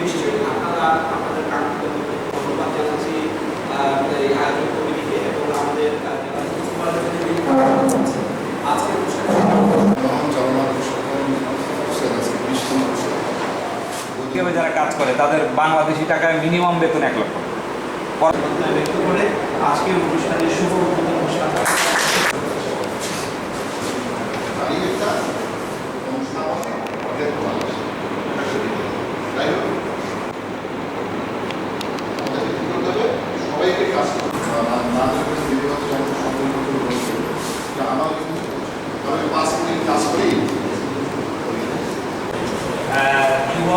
নিশ্চয়ই। আপনারা আপনাদের কাঙ্ক্ষিত ধন্যবাদ জানাচ্ছি এই আয়োজন কমিটিকে এবং আমাদের আহ, যারা কাজ করে তাদের বাংলাদেশি টাকায় মিনিমাম বেতন এক লক্ষ। ব্যক্ত করে আজকের অনুষ্ঠানের শুভ অনুষ্ঠান।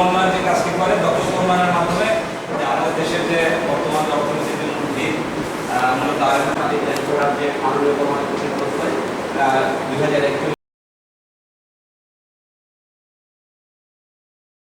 উন্নয়ন যে কাজটি করে দক্ষ উন্নয়নের মাধ্যমে আমাদের দেশের যে বর্তমান অর্থনীতির যে প্রধান উপদেষ্টা দুই হাজার